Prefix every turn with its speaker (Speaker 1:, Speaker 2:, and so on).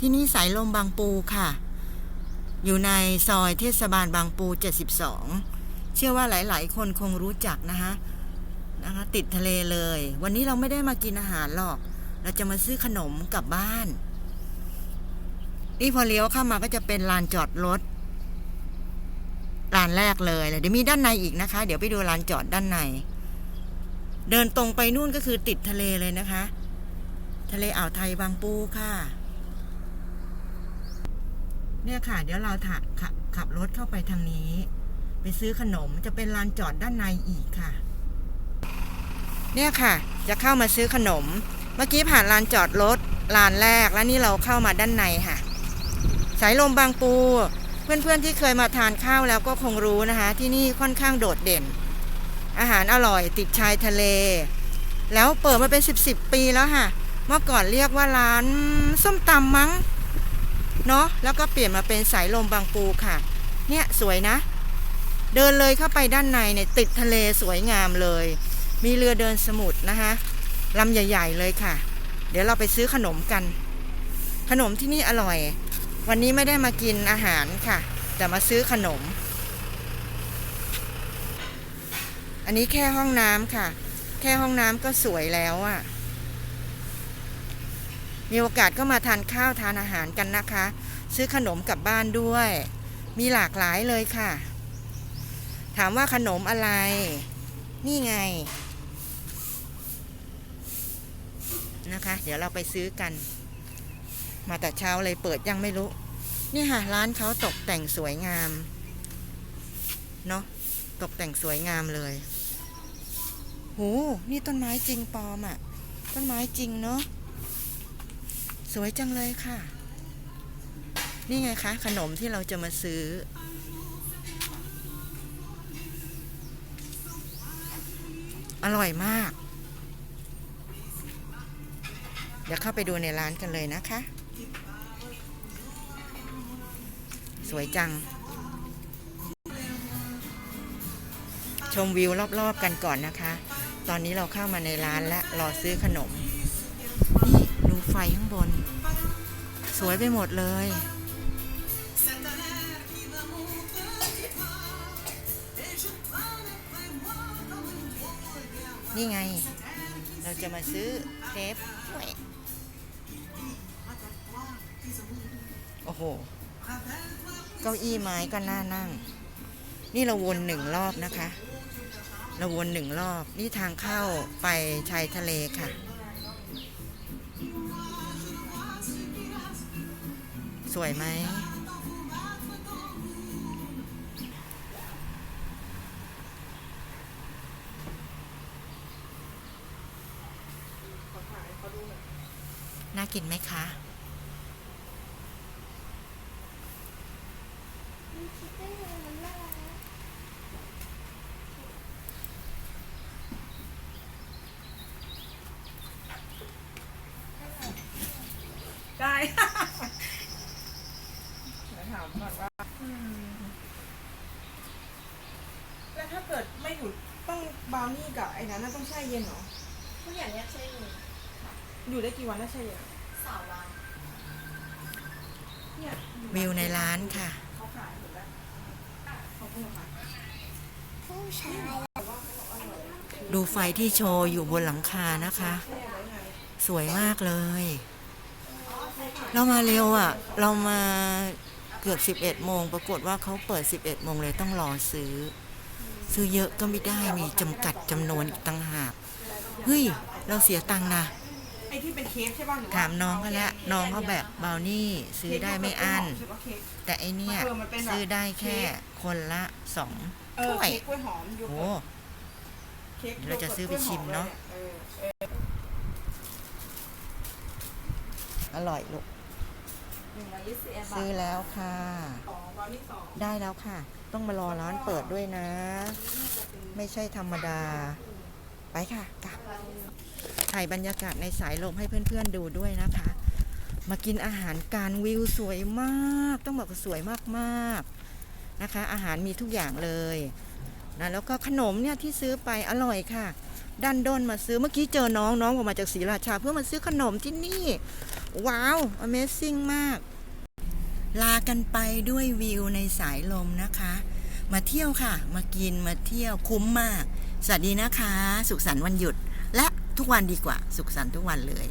Speaker 1: ที่นี่สายลมบางปูค่ะ อยู่ในซอยเทศบาลบางปู 72 เชื่อว่าหลาย ๆ คนคงรู้จักนะคะนะคะ ติดทะเลเลย วันนี้เราไม่ได้มากินอาหารหรอก เราจะมาซื้อขนมกลับบ้าน นี่พอเลี้ยวเข้ามาก็จะเป็นลานจอดรถลานแรกเลยเดี๋ยวมีด้านในอีกนะคะ เดี๋ยวไปดูลานจอดด้านใน เดินตรงไปนู่นก็คือติดทะเลเลยนะคะ ทะเลอ่าวไทยบางปูค่ะ เนี่ยค่ะ เดี๋ยวเราถขับขับรถเข้าไปทางนี้ ไปซื้อขนมจะเป็นลานจอดด้านในอีกค่ะ เนี่ยค่ะ จะเข้ามาซื้อขนม เมื่อกี้ผ่านลานจอดรถลานแรกแล้วนี่เราเข้ามาด้านในค่ะ สายลมบางปู เพื่อนๆที่เคยมาทานข้าวแล้วก็คงรู้นะคะ ที่นี่ค่อนข้างโดดเด่น อาหารอร่อยติดชายทะเล แล้วเปิดมาเป็นสิบสิบปีแล้วค่ะ เมื่อก่อนเรียกว่าร้านส้มตำมั้ง เนาะแล้วก็เปลี่ยนมาเป็นสายลมบางปูค่ะ เนี่ยสวยนะ เดินเลยเข้าไปด้านในเนี่ยติดทะเลสวยงามเลย มีเรือเดินสมุทรนะคะลำใหญ่ ๆ เลยค่ะ เดี๋ยวเราไปซื้อขนมกัน ขนมที่นี่อร่อย วันนี้ไม่ได้มากินอาหารค่ะ แต่มาซื้อขนม อันนี้แค่ห้องน้ำค่ะ แค่ห้องน้ำก็สวยแล้วอะ่ะ มีโอกาสก็มาทานข้าวทานอาหารกันนะคะ ซื้อขนมกลับบ้านด้วย มีหลากหลายเลยค่ะ ถามว่าขนมอะไร นี่ไง นะคะ เดี๋ยวเราไปซื้อกัน มาแต่เช้าเลยเปิดยังไม่รู้ นี่ค่ะ ร้านเขาตกแต่งสวยงาม เนาะตกแต่งสวยงามเลยโหนี่ต้นไม้จริงปลอมอะ่ะ ต้นไม้จริงเนาะ สวยจังเลยค่ะ นี่ไงคะ ขนมที่เราจะมาซื้อ อร่อยมาก เดี๋ยวเข้าไปดูในร้านกันเลยนะคะ สวยจัง ชมวิวรอบๆกันก่อนนะคะ ตอนนี้เราเข้ามาในร้านและรอซื้อขนมนี่ ไฟข้างบน สวยไปหมดเลยนี่ไง เราจะมาซื้อเครปโอ้โห เก้าอี้ไม้ก็น่านั่ง นี่เราวนหนึ่งรอบนะคะ เราวนหนึ่งรอบ นี่ทางเข้าไปชายทะเลค่ะ สวยไหมน่ากินไหมคะ
Speaker 2: ได้ เดี๋ยวถามก่อนว่าอืม แล้วถ้าเกิดไม่อยู่ต้องบราวนี่กับไอ้นั้นน่ะต้องแช่เย็นเหรอ
Speaker 3: ผู้ใหญ่เนี่ยใช่เลย
Speaker 2: อยู่ได้กี่วันถ้าแช่เย็น
Speaker 3: สาววัน
Speaker 2: เนี่ยอยู่
Speaker 1: วิวในร้านค่ะ
Speaker 2: เขาขายหมดแล้วขอบคุณค่ะ
Speaker 3: ผู้ชาย
Speaker 1: ดูไฟที่โชว์อยู่บนหลังคานะคะสวยมากเลย เรามาเร็วอะ่ะ เรามาเกือบ 11 โมง ปรากฏว่าเขาเปิด 11 โมงเลยต้องรอซื้อ ซื้อเยอะก็ไม่ได้มีจำกัดจำนวนอีกต่างหากเฮ้ย เราเสียตังค์นะ
Speaker 2: ไอ้ที่เป็นเค้กใช่ป่ะหรือว่
Speaker 1: ถามน้องเขาแล้วน้องเขาแบบเบานี่ซื้อได้ไม่อั้น
Speaker 2: ใช่ปะเค้ก
Speaker 1: แต่ไอเนี่ย
Speaker 2: เออมันเป็นแบบ
Speaker 1: ซื้อได้แค่คนละสอง
Speaker 2: เออ
Speaker 1: ถ้วย
Speaker 2: เค้กกล้วยหอมโย
Speaker 1: โอ้
Speaker 2: เกิร์ตเค้ก
Speaker 1: เดี๋ยวเราจะซื้อไปชิมเนอะ
Speaker 2: เออ
Speaker 1: อร่อยลูก ซื้อ
Speaker 3: ท
Speaker 1: แล้วค่ะ
Speaker 2: สองบราวนี่สอง
Speaker 1: ได้แล้วค่ะ ต้องมารอร้านเปิดด้วยนะ ไม่ใช่ธรรมดา ไปค่ะกลับถ่ายบรรยากาศในสายลมให้เพื่อนๆดูด้วยนะคะ มากินอาหารการวิวสวยมาก ต้องบอกว่าสวยมากๆนะคะ อาหารมีทุกอย่างเลยนะแล้วก็ขนมเนี่ยที่ซื้อไปอร่อยค่ะ ดันดนมาซื้อเมื่อกี้เจอน้องน้องออกมาจากศรีราชา เพื่อมาซื้อขนมที่นี่ ว้าว Amazing มาก ลากันไปด้วยวิวในสายลมนะคะ มาเที่ยวค่ะ มากินมาเที่ยวคุ้มมาก สวัสดีนะคะ สุขสันต์วันหยุด และทุกวันดีกว่า สุขสันต์ทุกวันเลย